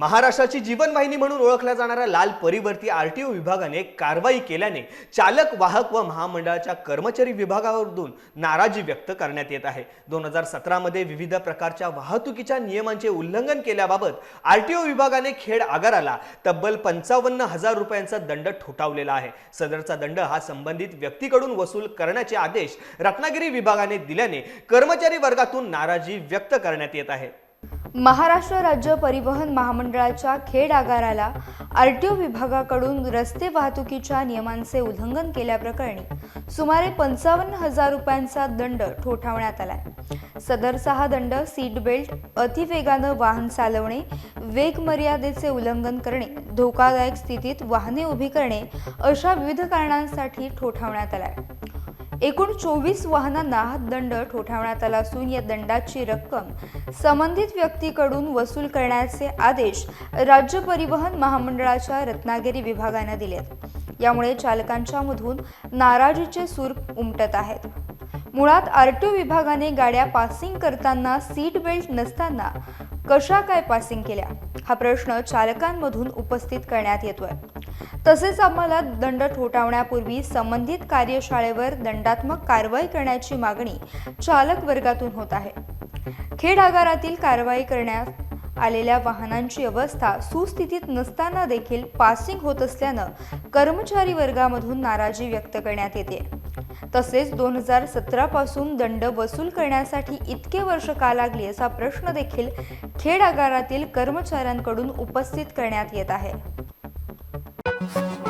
महाराष्ट्राची जीवनवाहिनी म्हणून ओळखल्या जाणाऱ्या लाल परिवर्ती ओ विभागाने कारवाई केल्याने चालक वाहक व महामंडळाच्या कर्मचारी विभागावरून नाराजी व्यक्त करण्यात येत आहे. दोन हजार सतरामध्ये विविध प्रकारच्या वाहतुकीच्या नियमांचे उल्लंघन केल्याबाबत आर टी ओ विभागाने खेड आगाराला तब्बल पंचावन्न हजार रुपयांचा दंड ठोठावलेला आहे. सदरचा दंड हा संबंधित व्यक्तीकडून वसूल करण्याचे आदेश रत्नागिरी विभागाने दिल्याने कर्मचारी वर्गातून नाराजी व्यक्त करण्यात येत आहे. महाराष्ट्र राज्य परिवहन महामंडळाच्या खेड आगाराला आर टी ओ विभागाकडून रस्ते वाहतुकीच्या नियमांचे उल्लंघन केल्याप्रकरणी सुमारे पंचावन्न हजार रुपयांचा दंड ठोठावण्यात आलाय. सदरचा हा दंड सीट बेल्ट अतिवेगानं वाहन चालवणे वेग मर्यादेचे उल्लंघन करणे धोकादायक स्थितीत वाहने उभी करणे अशा विविध कारणांसाठी ठोठावण्यात आलाय. एकूण चोवीस वाहनांना दंड ठोठावण्यात आला असून या दंडाची रक्कम संबंधित व्यक्तीकडून वसूल करण्याचे आदेश राज्य परिवहन महामंडळाच्या रत्नागिरी विभागाने दिले आहेत यामुळे चालकांच्या मधून नाराजीचे सूर उमटत आहेत. मुळात आर टी विभागाने गाड्या पासिंग करताना सीट बेल्ट नसताना कशा काय पासिंग केल्या? हा प्रश्न चालकांमधून उपस्थित करण्यात येतोय. तसेच आम्हाला दंड ठोठावण्यापूर्वी संबंधित कार्यशाळेवर दंडात्मक कारवाई करण्याची मागणी चालक वर्गातून होत आहे. खेड आगारातील कारवाई करण्यात आलेल्या वाहनांची अवस्था सुस्थितीत नसताना देखील पासिंग होत असल्यानं कर्मचारी वर्गामधून नाराजी व्यक्त करण्यात येते. तसेच दोन हजार सतरा पासून दंड वसूल करण्यासाठी इतके वर्ष का लागली असा प्रश्न देखील खेड आगारातील कर्मचाऱ्यांकडून उपस्थित करण्यात येत आहे. Thank you.